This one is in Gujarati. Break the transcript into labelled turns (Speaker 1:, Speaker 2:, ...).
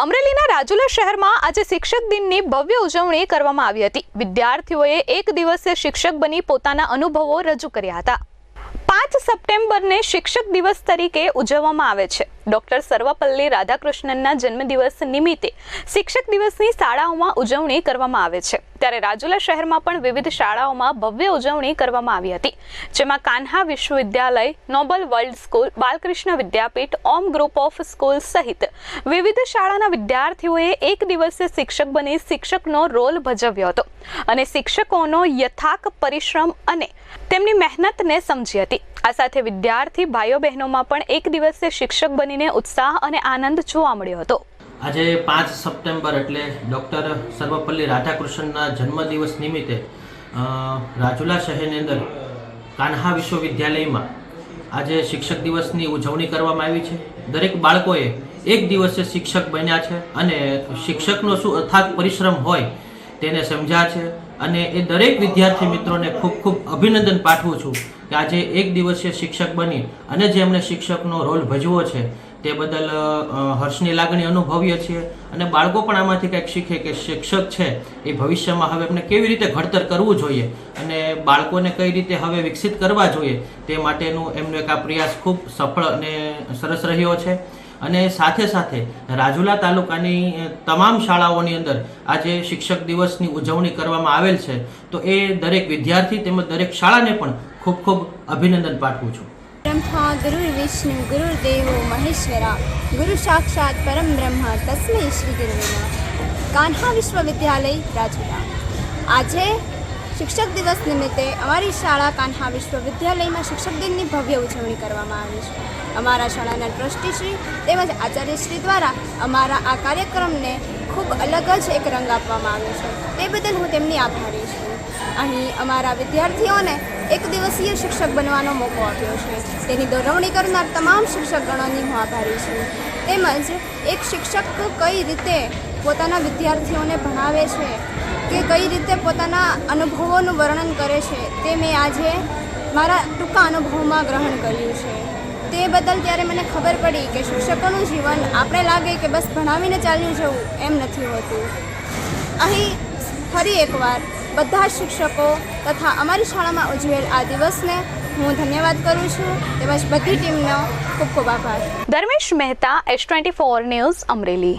Speaker 1: અમરેલીના રાજુલા શહેરમાં આજે શિક્ષક દિનની ભવ્ય ઉજવણી કરવામાં આવી હતી. વિદ્યાર્થીઓએ એક દિવસે શિક્ષક બની પોતાના અનુભવો રજૂ કર્યા હતા. પાંચ સપ્ટેમ્બરને શિક્ષક દિવસ તરીકે ઉજવવામાં આવે છે. ડોક્ટર સર્વપલ્લી રાધાકૃષ્ણનના જન્મદિવસ નિમિત્તે શિક્ષક દિવસની શાળાઓમાં ઉજવણી કરવામાં આવે છે. ત્યારે રાજુલા શહેરમાં પણ વિવિધ શાળાઓમાં ભવ્ય ઉજવણી કરવામાં આવી હતી, જેમાં કાન્હા વિશ્વવિદ્યાલય, Nobel world school, Balkrishna Vidyapeeth, Om group of school સહિત વિવિધ શાળાના વિદ્યાર્થીઓએ એક દિવસે શિક્ષક બની શિક્ષકનો રોલ ભજવ્યો હતો અને શિક્ષકોનો યથાક પરિશ્રમ અને તેમની મહેનતને સમજી હતી. આ સાથે વિદ્યાર્થી ભાઈઓ બહેનોમાં પણ એક દિવસે શિક્ષક બનીને ઉત્સાહ અને આનંદ જોવા મળ્યો હતો.
Speaker 2: આજે પાંચ સપ્ટેમ્બર એટલે ડૉક્ટર સર્વપલ્લી રાધાકૃષ્ણના જન્મદિવસ નિમિત્તે રાજુલા શહેરની અંદર કાન્હા વિશ્વવિદ્યાલયમાં આજે શિક્ષક દિવસની ઉજવણી કરવામાં આવી છે. દરેક બાળકોએ એક દિવસે શિક્ષક બન્યા છે અને શિક્ષકનો શું અથાગ પરિશ્રમ હોય તેને સમજ્યા છે અને એ દરેક વિદ્યાર્થી મિત્રોને ખૂબ ખૂબ અભિનંદન પાઠવું છું કે આજે એક દિવસીય શિક્ષક બની અને જે એમણે શિક્ષકનો રોલ ભજવો છે તે બદલ હર્ષની લાગણી અનુભવીએ છીએ અને બાળકો પણ આમાંથી કંઈક શીખે કે શિક્ષક છે એ ભવિષ્યમાં હવે એમને કેવી રીતે ઘડતર કરવું જોઈએ અને બાળકોને કઈ રીતે હવે વિકસિત કરવા જોઈએ તે માટેનું એમનો એક આ પ્રયાસ ખૂબ સફળ અને સરસ રહ્યો છે. અને સાથે સાથે રાજુલા તાલુકાની તમામ શાળાઓની અંદર આજે શિક્ષક દિવસની ઉજવણી કરવામાં આવેલ છે. તો એ દરેક વિદ્યાર્થી તેમજ દરેક શાળાને પણ ખૂબ ખૂબ અભિનંદન પાઠવું છું.
Speaker 3: ब्रह्मा गुरुर्विष्णु गुरुर्देवो महेश्वरा गुरु साक्षात परम બ્રહ્મ તસ્મૈ શ્રી ગુરુવે નમઃ કાન્હા વિશ્વવિદ્યાલય રાજુલા આજે શિક્ષક દિવસ નિમિત્તે અમારી શાળા કાન્હા વિશ્વવિદ્યાલયમાં શિક્ષક દિનની ભવ્ય ઉજવણી કરવામાં આવી છે અમારા શાળાના ટ્રસ્ટીશ્રી તેમજ આચાર્યશ્રી દ્વારા અમારા આ કાર્યક્રમને ખૂબ અલગ જ એક રંગ આપવામાં આવ્યો છે તે બદલ હું તેમની આભારી છું અહીં અમારા વિદ્યાર્થીઓને એક દિવસીય શિક્ષક બનવાનો મોકો આપ્યો છે. તેની દોરવણી કરનાર તમામ શિક્ષકગણોની હું આભારી છું. તેમજ એક શિક્ષક કઈ રીતે પોતાના વિદ્યાર્થીઓને ભણાવે છે, કે કઈ રીતે પોતાના અનુભવોનું વર્ણન કરે છે, તે મેં આજે મારા ટૂંકા અનુભવમાં ગ્રહણ કર્યું છે. તે બદલ ત્યારે મને ખબર પડી કે શિક્ષકોનું જીવન આપણે લાગે કે બસ ભણાવીને ચાલ્યું જવું એમ નથી હોતું. અહીં ફરી એકવાર બધા શિક્ષકો તથા અમારી શાળામાં ઉજવેલ આ દિવસને હું ધન્યવાદ કરું છું. તેમજ બધી ટીમનો ખૂબ ખૂબ આભાર.
Speaker 1: Dharmesh Mehta S twenty four news Amreli.